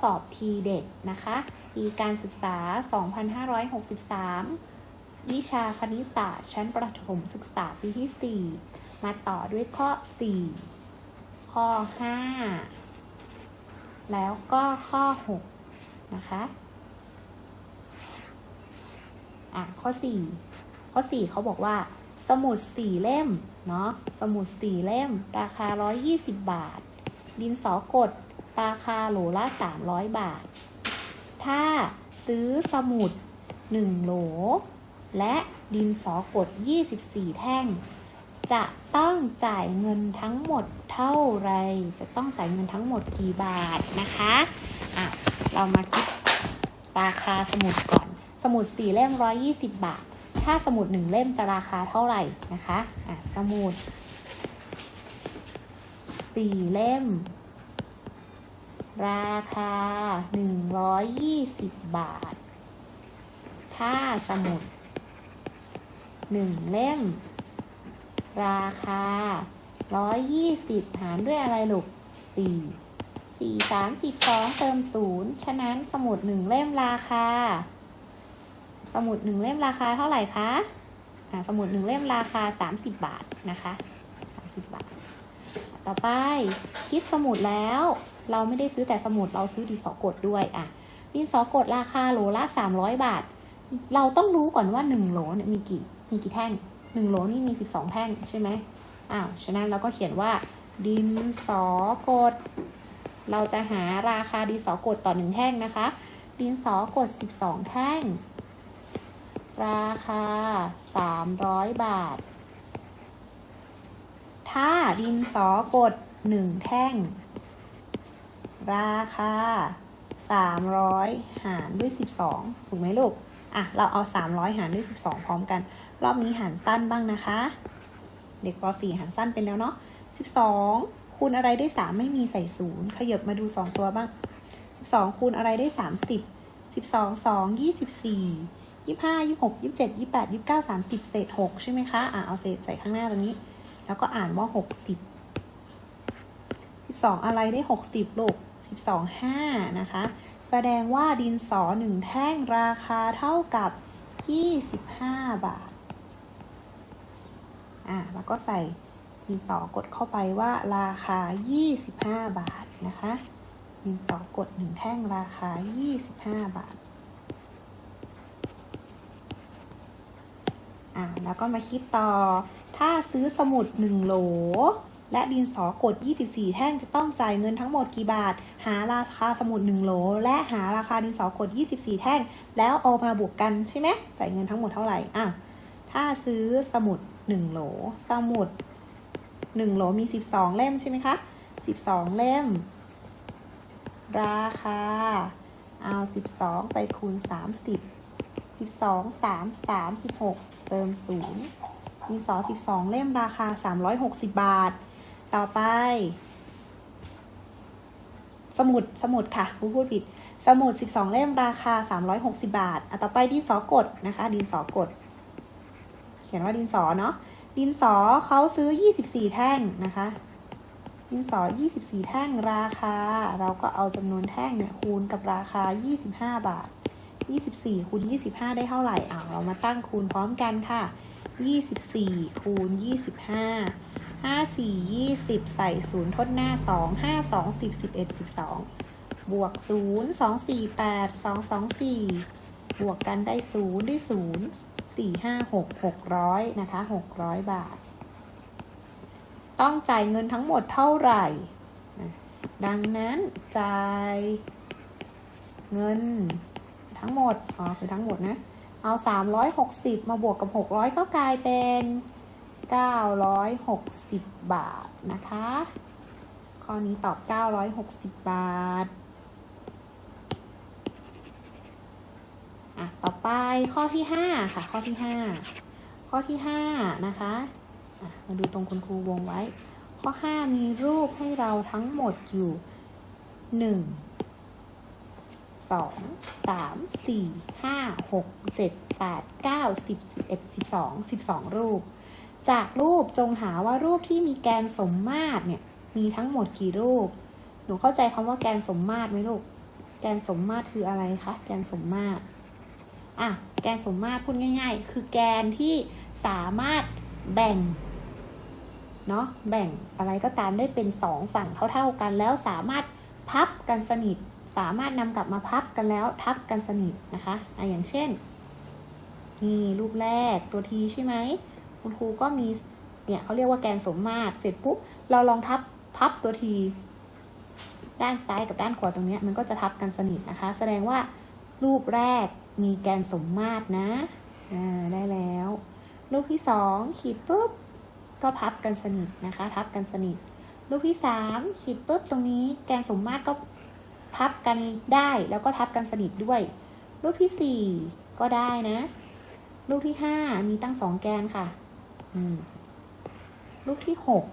สอบทีเด็ดนะคะปีการศึกษา 2563 วิชาคณิตศาสตร์ ชั้นประถมศึกษาปีที่ 4 มาต่อด้วยข้อ 4 ข้อ 5 แล้วก็ข้อ 6 นะคะอะข้อ 4 ข้อ 4 เขาบอกว่า สมุด 4 เล่ม เนาะสมุด 4 เล่ม ราคา 120 บาท ดินสอกด ราคาโหลละ 300 บาท ถ้าซื้อสมุด 1 โหล และดินสอกด 24 แท่ง จะต้องจ่ายเงินทั้งหมดเท่าไร จะต้องจ่ายเงินทั้งหมดกี่บาทนะคะอะเรามาคิดราคาสมุดก่อน สมุด 4 เล่ม 120 บาท ถ้าสมุด 1 เล่มจะราคาเท่าไหร่นะคะอะสมุด 4 เล่ม ราคา 120 บาทถ้าสมุด 1 เล่ม ราคา 120 หารด้วยอะไรลูก 4 4 3 12 เติม 0 ฉะนั้นสมุด 1 เล่มราคา สมุด 1 เล่มราคาเท่าไหร่คะอ่าสมุด 1 เล่มราคา 30 บาทนะคะ 30 บาท ต่อไปคิดสมุดแล้ว เราไม่ได้ซื้อแต่สมุดเราซื้อดินสอกดด้วยอะดินสอกดราคาโหลละ 300 บาท เราต้องรู้ก่อนว่า 1โหลเนี่ยมีกี่มีกี่แท่ง 1โหลนี่มี 12 แท่งใช่ไหมอ้าวฉะนั้นเราก็เขียนว่า ดินสอกด เราจะหาราคาดินสอกดต่อ 1 แท่งนะคะ ดินสอกด 12 แท่ง ราคา 300 บาท ถ้าดินสอกด 1 แท่ง ราคา300 หารด้วย 12 ถูกไหมลูก อะ เราเอา 300 หารด้วย 12 พร้อมกัน รอบนี้หารสั้นบ้างนะคะ เด็กป .4 หารสั้นเป็นแล้วเนาะ 12 คูณอะไรได้ 3 ไม่มีใส่ศูนย์ขยับมาดู 2 ตัวบ้าง 12 คูณอะไรได้ 30 12 2 24 25 26 27 28 29 30 เศษ 6 ใช่ไหมคะ อะ เอาเศษใส่ข้างหน้าตรงนี้ แล้วก็อ่านว่า 60 12 อะไรได้ 60ลูก 12 5 นะคะ แสดงว่าดินสอ1แท่งราคาเท่ากับ 25 บาท อะแล้วก็ใส่ดินสอกดเข้าไปว่าราคา 25 บาทนะคะ ดินสอกด1แท่งราคา 25 บาท อะแล้วก็มาคิดต่อ ถ้าซื้อสมุด1โหล และดินสอกด 24 แท่งจะต้องจ่ายเงินทั้งหมดกี่บาท หาราคาสมุด1โหล และหาราคาดินสอกด 24 แท่ง แล้วเอามาบวกกันใช่ไหมจ่ายเงินทั้งหมดเท่าไหร่อะถ้าซื้อสมุด1โหล สมุด1โหลมี 12 เล่มใช่ไหมคะ 12 เล่ม ราคา เอา 12 ไปคูณ 30 12 3 36 เติม0มีสอ12 เล่มราคา 360 บาท ต่อไป สมุดสมุดค่ะครูพูดผิด สมุด 12 เล่มราคา 360 บาทอะต่อไปดินสอกดนะคะ ดินสอกด เขียนว่าดินสอเนาะดินสอเขาซื้อ 24 แท่งนะคะดินสอ 24 แท่งราคา เราก็เอาจำนวนแท่งเนี่ยคูณกับราคา 25 บาท 24คูณ25 ได้เท่าไหร่อ่าเรามาตั้งคูณพร้อมกันค่ะ 24คูณ25 5 4 20 ใส่ 0 ทดหน้า 2 5 2 10 11 12 บวก 0 2 4 8 2 2 4 บวกกันได้ 0 ได้ 0 4 5 6 600 นะคะ 600 บาท ต้องจ่ายเงินทั้งหมดเท่าไหร่ ดังนั้นจ่ายเงินทั้งหมด อ๋อ คือทั้งหมดนะ เอา 360 มาบวกกับ 600 ก็กลายเป็น 960 บาทนะคะ ข้อนี้ตอบ 960 บาท อะ ต่อไปข้อที่ 5 ค่ะ ข้อที่ 5 ข้อที่ 5 นะคะอะมาดูตรงคุณครูวงไว้ ข้อ 5 มีรูปให้เราทั้งหมดอยู่ 1 สองสามสี่ห้าหกเจ็ดแปดเก้าสิบสิบเอ็ดสิบสองสิบสองรูป จากรูปจงหาว่ารูปที่มีแกนสมมาตรเนี่ยมีทั้งหมดกี่รูป หนูเข้าใจคำว่าแกนสมมาตรไหมลูก แกนสมมาตรคืออะไรคะ แกนสมมาตรอะ แกนสมมาตรพูดง่าย ๆ คือแกนที่สามารถแบ่งเนาะแบ่งอะไรก็ตามได้เป็นสองฝั่งเท่า ๆกันแล้วสามารถพับกันสนิท สามารถนำกลับมาพับกันแล้วทับกันสนิทนะคะอะอย่างเช่น นี่รูปแรกตัวทีใช่ไหมคุณครูก็มีเนี่ยเขาเรียกว่าแกนสมมาตรเสร็จปุ๊บเราลองทับพับตัวทีด้านซ้ายกับด้านขวาตรงนี้มันก็จะทับกันสนิทนะคะ แสดงว่ารูปแรกมีแกนสมมาตรนะอ่าได้แล้ว รูปที่สองขีดปุ๊บก็พับกันสนิทนะคะ ทับกันสนิท รูปที่สามขีดปุ๊บตรงนี้แกนสมมาตรก็ พับกันได้แล้วก็ทับกันสนิทด้วย รูปที่สี่ก็ได้นะ รูปที่ห้ามีตั้งสองแกนค่ะรูปที่หก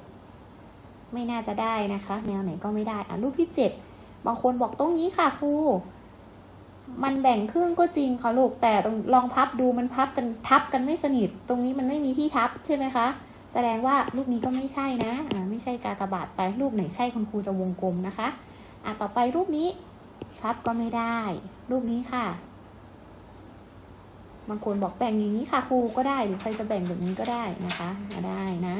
ไม่น่าจะได้นะคะ แนวไหนก็ไม่ได้อะรูปที่เจ็ดบางคนบอกตรงนี้ค่ะครูมันแบ่งครึ่งก็จริงค่ะลูกแต่ตรงลองพับดูมันพับกันทับกันไม่สนิท ตรงนี้มันไม่มีที่ทับใช่ไหมคะแสดงว่ารูปนี้ก็ไม่ใช่นะ ไม่ใช่กากบาทไปรูปไหนใช่คุณครูจะวงกลมนะคะ อะต่อไปรูปนี้พับก็ไม่ได้ รูปนี้ค่ะ บางคนบอกแบ่งอย่างนี้ค่ะครูก็ได้หรือใครจะแบ่งแบบนี้ก็ได้นะคะได้นะ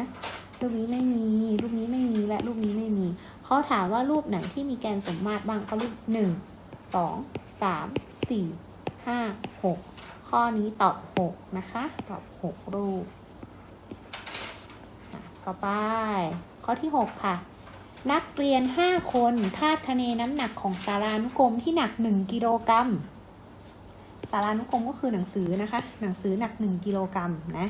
รูปนี้ไม่มี รูปนี้ไม่มีและรูปนี้ไม่มีเขาถามว่ารูปไหนที่มีแกนสมมาตรบ้างเขารูปหนึ่งสองสามสี่ห้าหกข้อนี้ตอบหกนะคะ ตอบหกรูปอะต่อไป ข้อที่หกค่ะ นักเรียนห้าคนคาดคะเนน้ำหนักของสารานุกรมที่หนักหนึ่งกิโลกรัมสารานุกรมก็คือหนังสือนะคะ หนังสือหนักหนึ่งกิโลกรัมนะ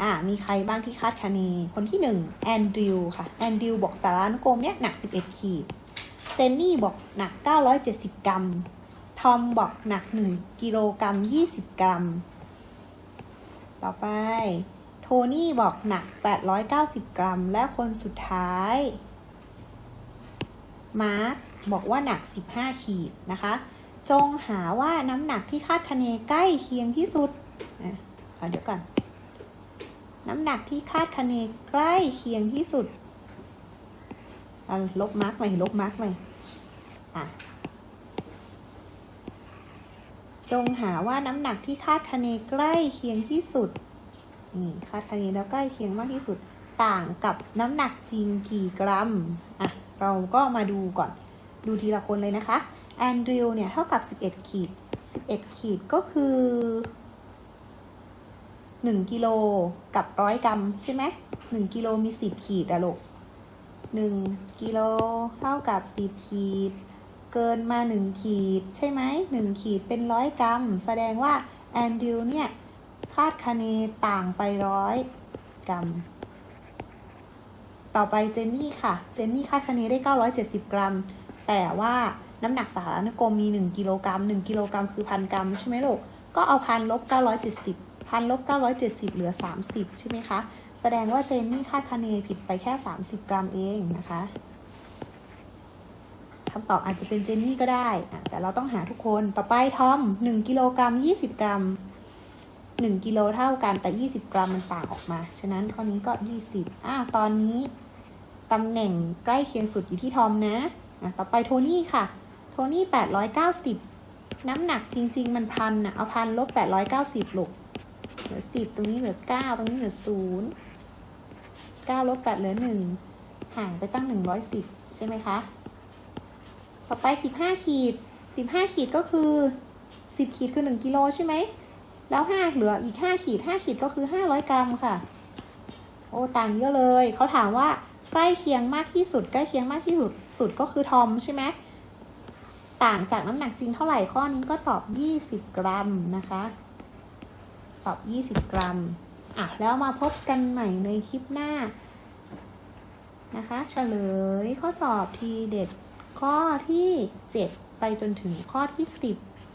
อ่า มีใครบ้างที่คาดคะเน คนที่หนึ่งแอนดริวค่ะแอนดริวบอกสารานุกรมเนี่ยหนัก 11 ขีดเจนนี่บอกหนัก 970 กรัม ทอมบอกหนัก 1 กิโลกรัม 20 กรัม ต่อไป โทนี่บอกหนัก 890 กรัม และคนสุดท้าย มาร์คบอกว่าหนัก 15 ขีดนะคะ จงหาว่าน้ำหนักที่คาดคะเนใกล้เคียงที่สุดเอาเดี๋ยวก่อน น้ำหนักที่คาดคะเนใกล้เคียงที่สุดเอาลบมาร์กใหม่ลบมาร์กใหม่อะจงหาว่าน้ำหนักที่คาดคะเนใกล้เคียงที่สุดนี่คาดคะเนแล้วใกล้เคียงมากที่สุด ต่างกับน้ำหนักจริงกี่กรัมอะ เราก็มาดูก่อน ดูทีละคนเลยนะคะแอนดริวเนี่ย เท่ากับ 11 ขีด 11 ขีดก็คือ 1 กิโลกับร้อยกรัมใช่ไหม1กิโลมี 10 ขีดอะลูก1กิโลเท่ากับ 10 ขีด เกินมา 1 ขีด ใช่ไหม1ขีดเป็นร้อยกรัม แสดงว่าแอนดริวเนี่ย คาดคะเนต่างไปร้อยกรัม ต่อไปเจนนี่ค่ะ เจนนี่คาดคะเนได้ 970 กรัม แต่ว่าน้ำหนักสารานุกรมมี 1 กิโลกรัม 1 กิโลกรัมคือพันกรัมใช่ไหมลูก ก็เอาพันลบ 970 พันลบ 970 เหลือ 30 ใช่ไหมคะ แสดงว่าเจนนี่คาดคะเนผิดไปแค่ 30 กรัมเองนะคะคำตอบอาจจะเป็นเจนนี่ก็ได้ แต่เราต้องหาทุกคน ต่อไปทอม 1 กิโลกรัม 20 กรัม 1 กิโลเท่ากันแต่ 20 กรัมมันต่างออกมา ฉะนั้นข้อนี้ก็ 20อะตอนนี้ ตำแหน่งใกล้เคียงสุดอยู่ที่ทอมนะอะต่อไปโทนี่ค่ะ โทนี่ 890 น้ำหนักจริง ๆ มันพันนะเอาพันลบ 890ลูกเหลือ 10 ตรงนี้เหลือ 9 ตรงนี้เหลือ 0 9ลบ8เหลือ 1 ห่างไปตั้ง 110 ใช่ไหมคะ ต่อไป 15 ขีด 15 ขีดก็คือ 10 ขีดคือ 1 กิโลใช่ไหม แล้ว 5 เหลืออีก 5 ขีด 5 ขีดก็คือ 500 กรัมค่ะ โอ้ ต่างเยอะเลย เขาถามว่า ใกล้เคียงมากที่สุด ใกล้เคียงมากที่สุดสุดก็คือทอมใช่ไหมต่างจากน้ำหนักจริงเท่าไหร่ข้อนี้ก็ตอบ 20 กรัมนะคะ ตอบ 20 กรัมอะแล้วมาพบกันใหม่ในคลิปหน้านะคะเฉลยข้อสอบทีเด็ดข้อที่ 7 ไปจนถึงข้อที่ 10